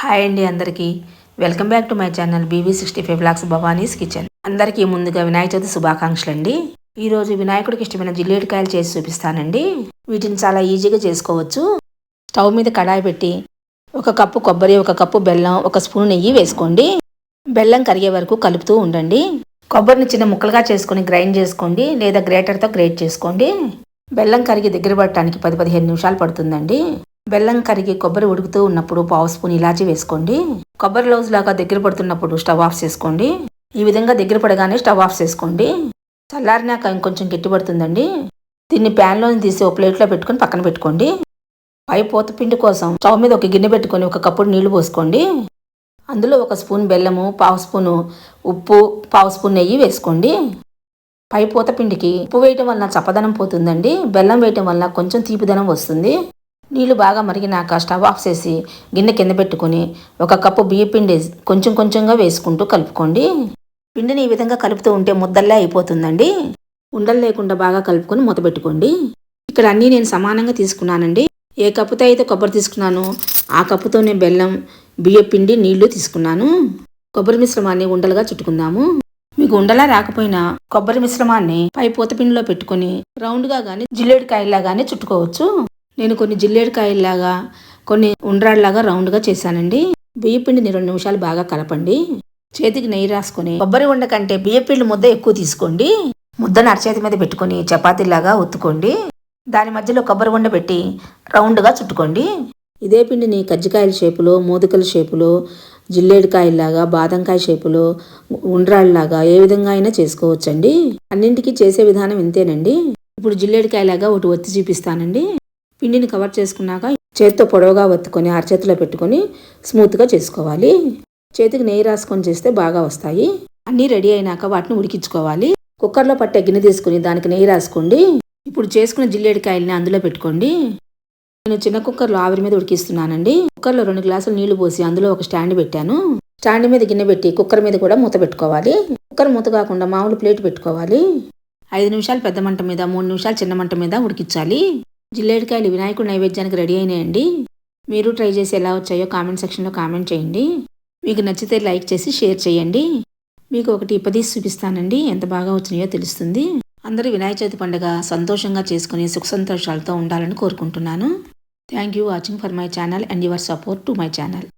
Hi అండి అందరికీ. Welcome back to my channel BV sixty five blocks Bhavani's kitchen. అందరికీ ముందుగా వినాయక చవితి శుభాకాంక్షలు అండి ఈరోజు వినాయకుడికి ఇష్టమైన జిల్లేడికాయలు చేసి చూపిస్తానండి. వీటిని చాలా ఈజీగా చేసుకోవచ్చు. స్టవ్ మీద కడాయి పెట్టి ఒక కప్పు కొబ్బరి ఒక కప్పు బెల్లం ఒక స్పూన్ నెయ్యి వేసుకోండి. బెల్లం కరిగే వరకు కలుపుతూ ఉండండి. కొబ్బరిని చిన్న ముక్కలుగా చేసుకొని గ్రైండ్ చేసుకోండి లేదా గ్రేటర్తో గ్రేట్ చేసుకోండి. బెల్లం కరిగి దగ్గర పడటానికి పది పదిహేను నిమిషాలు పడుతుందండి. బెల్లం కరిగి కొబ్బరి ఉడుకుతూ ఉన్నప్పుడు పావు స్పూన్ ఇలాచి వేసుకోండి. కొబ్బరి లౌజ్ లాగా దగ్గర పడుతున్నప్పుడు స్టవ్ ఆఫ్ చేసుకోండి. ఈ విధంగా దగ్గర పడగానే స్టవ్ ఆఫ్ చేసుకోండి. చల్లారినాక ఇంకొంచెం గట్టి పడుతుందండి. దీన్ని ప్యాన్లోని తీసి ఒక ప్లేట్లో పెట్టుకొని పక్కన పెట్టుకోండి. పై పూత పిండి కోసం స్టవ్ మీద ఒక గిన్నె పెట్టుకొని ఒక కప్పుడు నీళ్ళు పోసుకోండి. అందులో ఒక స్పూన్ బెల్లము పావు స్పూను ఉప్పు పావు స్పూన్ నెయ్యి వేసుకోండి. పై పూత పిండికి ఉప్పు వేయటం వలన చప్పదనం పోతుందండి. బెల్లం వేయటం వలన కొంచెం తీపిదనం వస్తుంది. నీళ్ళు బాగా మరిగినాక స్టవ్ ఆఫ్ చేసి గిన్నె కింద పెట్టుకొని ఒక కప్పు బియ్య పిండి కొంచెం కొంచెంగా వేసుకుంటూ కలుపుకోండి. పిండిని ఈ విధంగా కలుపుతూ ఉంటే ముద్దల్లా అయిపోతుందండి. ఉండలు లేకుండా బాగా కలుపుకొని మూత పెట్టుకోండి. ఇక్కడ అన్నీ నేను సమానంగా తీసుకున్నానండి. ఏ కప్పుతో అయితే కొబ్బరి తీసుకున్నానో ఆ కప్పుతోనే బెల్లం బియ్య పిండి నీళ్ళు తీసుకున్నాను. కొబ్బరి మిశ్రమాన్ని ఉండలుగా చుట్టుకుందాము. మీకు ఉండలా రాకపోయినా కొబ్బరి మిశ్రమాన్ని పై పూత పిండిలో పెట్టుకొని రౌండ్గా కానీ జిల్లేడికాయల్లా కానీ చుట్టుకోవచ్చు. నేను కొన్ని జిల్లేడికాయల్లాగా కొన్ని ఉండ్రాళ్ళలాగా రౌండ్గా చేశానండి. బియ్యపిండిని రెండు నిమిషాలు బాగా కలపండి. చేతికి నెయ్యి రాసుకొని కొబ్బరి ఉండ కంటే బియ్యపిండి ముద్ద ఎక్కువ తీసుకోండి. ముద్దను అరచేతి మీద పెట్టుకొని చపాతీలాగా ఒత్తుకోండి. దాని మధ్యలో కొబ్బరి ఉండ పెట్టి రౌండ్గా చుట్టుకోండి. ఇదే పిండిని కజ్జికాయల షేపులో మోదకల షేపులో జిల్లేడికాయల్లాగా బాదంకాయ షేపులో ఉండ్రాళ్ళలాగా ఏ విధంగా అయినా చేసుకోవచ్చండి. అన్నింటికి చేసే విధానం ఇంతేనండి. ఇప్పుడు జిల్లేడికాయలాగా ఒకటి ఒత్తి చూపిస్తానండి. పిండిని కవర్ చేసుకున్నాక చేతితో పొడవుగా ఒత్తుకొని అరచేతిలో పెట్టుకొని స్మూత్గా చేసుకోవాలి. చేతికి నెయ్యి రాసుకొని చేస్తే బాగా వస్తాయి. అన్నీ రెడీ అయినాక వాటిని ఉడికించుకోవాలి. కుక్కర్లో పట్టే గిన్నె తీసుకుని దానికి నెయ్యి రాసుకోండి. ఇప్పుడు చేసుకున్న జిల్లేడికాయల్ని అందులో పెట్టుకోండి. నేను చిన్న కుక్కర్లో ఆవిరి మీద ఉడికిస్తున్నానండి. కుక్కర్లో రెండు గ్లాసులు నీళ్ళు పోసి అందులో ఒక స్టాండ్ పెట్టాను. స్టాండ్ మీద గిన్నె పెట్టి కుక్కర్ మీద కూడా మూత పెట్టుకోవాలి. కుక్కర్ మూత కాకుండా మామూలు ప్లేట్ పెట్టుకోవాలి. ఐదు నిమిషాలు పెద్ద మంట మీద మూడు నిమిషాలు చిన్న మంట మీద ఉడికించాలి. జిల్లేడికాయలు వినాయకుడి నైవేద్యానికి రెడీ అయినాయండి. మీరు ట్రై చేసి ఎలా వచ్చాయో కామెంట్ సెక్షన్లో కామెంట్ చేయండి. మీకు నచ్చితే లైక్ చేసి షేర్ చేయండి. మీకు ఒకటి ఇప్పదీసి చూపిస్తానండి. ఎంత బాగా వచ్చినాయో తెలుస్తుంది. అందరూ వినాయక చవితి పండుగ సంతోషంగా చేసుకుని సుఖ సంతోషాలతో ఉండాలని కోరుకుంటున్నాను. Thank you watching for my channel and your support to my channel